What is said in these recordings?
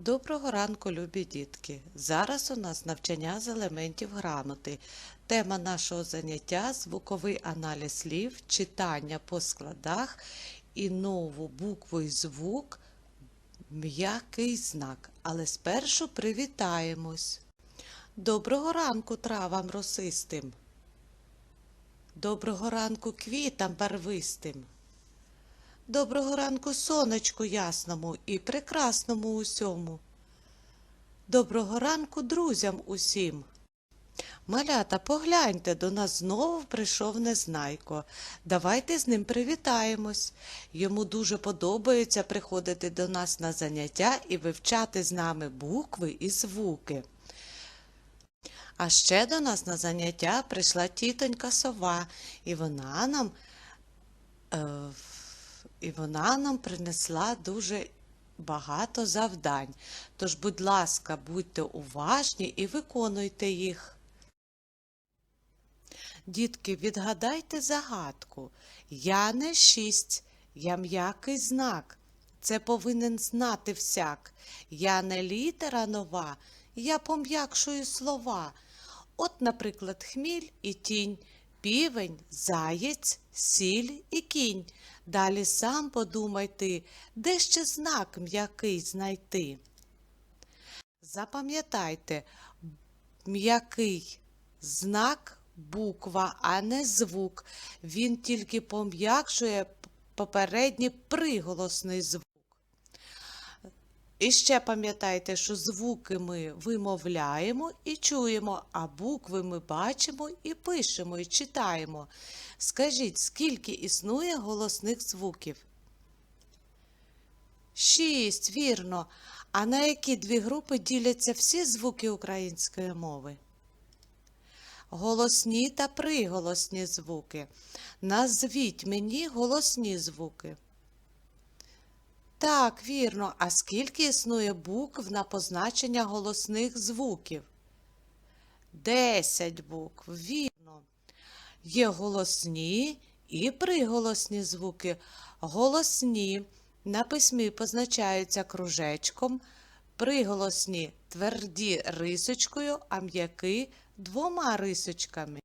Доброго ранку, любі дітки! Зараз у нас навчання з елементів грамоти. Тема нашого заняття звуковий аналіз слів, читання по складах і нову букву і звук м'який знак. Але спершу привітаємось. Доброго ранку травам росистим. Доброго ранку квітам барвистим. Доброго ранку сонечку ясному і прекрасному усьому. Доброго ранку друзям усім. Малята, погляньте, до нас знову прийшов Незнайко. Давайте з ним привітаємось. Йому дуже подобається приходити до нас на заняття і вивчати з нами букви і звуки. А ще до нас на заняття прийшла тітонька сова, і вона нам е, і вона нам принесла дуже багато завдань. Тож, будь ласка, будьте уважні і виконуйте їх. Дітки, відгадайте загадку. Я не шість, я м'який знак. Це повинен знати всяк. Я не літера нова, я пом'якшую слова. От, наприклад, хміль і тінь, півень, заєць, сіль і кінь. Далі сам подумай ти, де ще знак м'який знайти. Запам'ятайте, м'який знак буква, а не звук. Він тільки пом'якшує попередній приголосний звук. І ще пам'ятайте, що звуки ми вимовляємо і чуємо, а букви ми бачимо і пишемо, і читаємо. Скажіть, скільки існує голосних звуків? Шість, вірно. А на які дві групи діляться всі звуки української мови? Голосні та приголосні звуки. Назвіть мені голосні звуки. Так, вірно. А скільки існує букв на позначення голосних звуків? Десять букв, вірно. Є голосні і приголосні звуки. Голосні на письмі позначаються кружечком, приголосні тверді рисочкою, а м'які двома рисочками.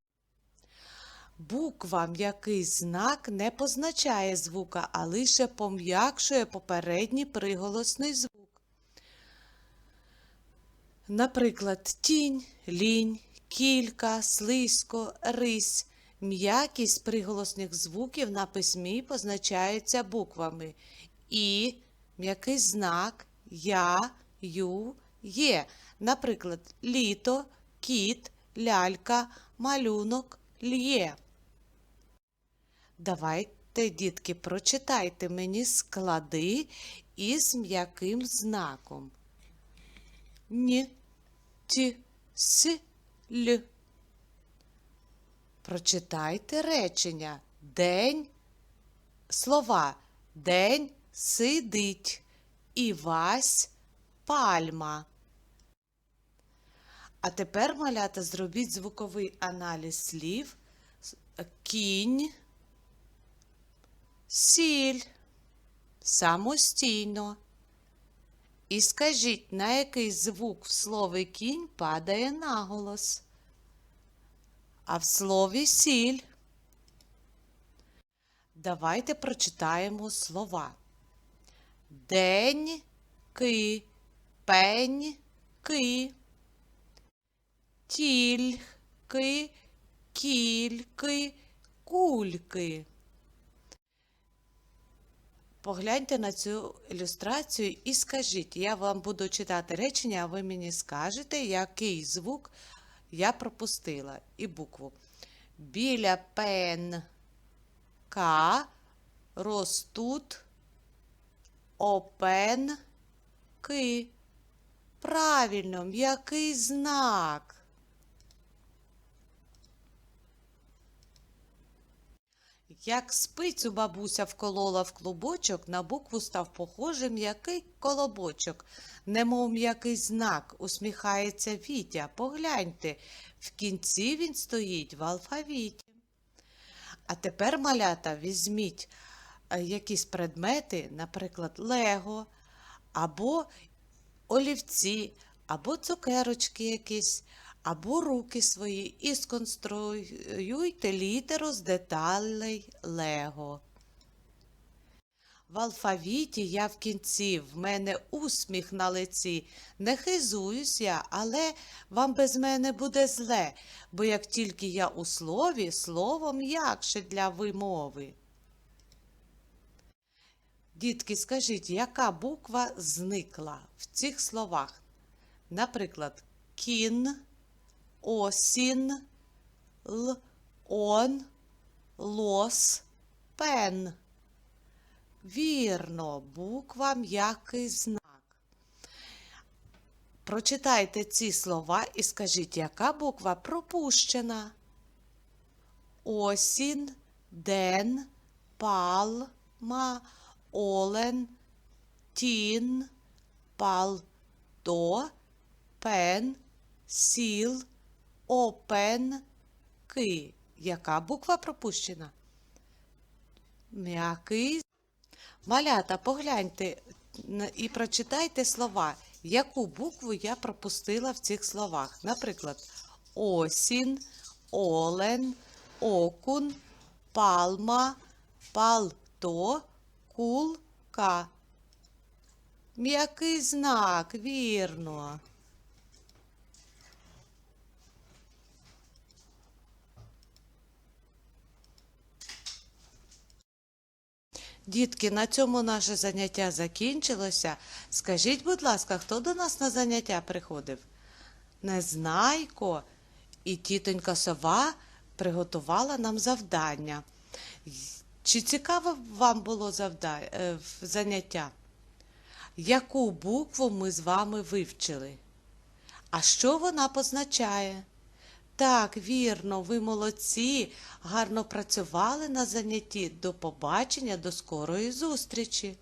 Буква м'який знак не позначає звука, а лише пом'якшує попередній приголосний звук. Наприклад, тінь, лінь, кілька, слизько, рись. М'якість приголосних звуків на письмі позначається буквами І, м'який знак, Я, Ю, Є. Наприклад, літо, кіт, лялька, малюнок, лє. Давайте, дітки, прочитайте мені склади із м'яким знаком. Ні, ті, с, л. Прочитайте речення. День слова. День сидить. Івась пальма. А тепер, малята, зробіть звуковий аналіз слів. Кінь, сіль. Самостійно. І скажіть, на який звук в слові кінь падає наголос? А в слові сіль. Давайте прочитаємо слова. Деньки, пеньки, тільки, кільки, кульки. Погляньте на цю ілюстрацію і скажіть, я вам буду читати речення, а ви мені скажете, який звук я пропустила і букву. Біля пенка ростуть опенки. Правильно, м'який знак. Як спицю бабуся вколола в клубочок, на букву став похожий м'який колобочок, немов м'який знак, усміхається Вітя. Погляньте, в кінці він стоїть в алфавіті. А тепер, малята, візьміть е, якісь предмети, наприклад, лего, або олівці, або цукерочки якісь, або руки свої і сконструюйте літеру з деталей Лего. В алфавіті я в кінці, в мене усміх на лиці. Не хизуюсь я, але вам без мене буде зле, бо як тільки я у слові, словом якше для вимови. Дітки, скажіть, яка буква зникла в цих словах? Наприклад, кін, осін, л, он, лос, пен. Вірно, буква м'який знак. Прочитайте ці слова і скажіть, яка буква пропущена? Осінь, ден, палма, олен, тін, палто, пен, сіл, опен, ки. Яка буква пропущена? М'який Малята, погляньте і прочитайте слова, яку букву я пропустила в цих словах. Наприклад, осінь, олен, окун, палма, палто, кулка. М'який знак, вірно. Дітки, на цьому наше заняття закінчилося. Скажіть, будь ласка, хто до нас на заняття приходив? Незнайко і тітонька сова приготувала нам завдання. Чи цікаво вам було е, заняття? Яку букву ми з вами вивчили? А що вона позначає? Так, вірно, ви молодці, гарно працювали на занятті. До побачення, до скорої зустрічі.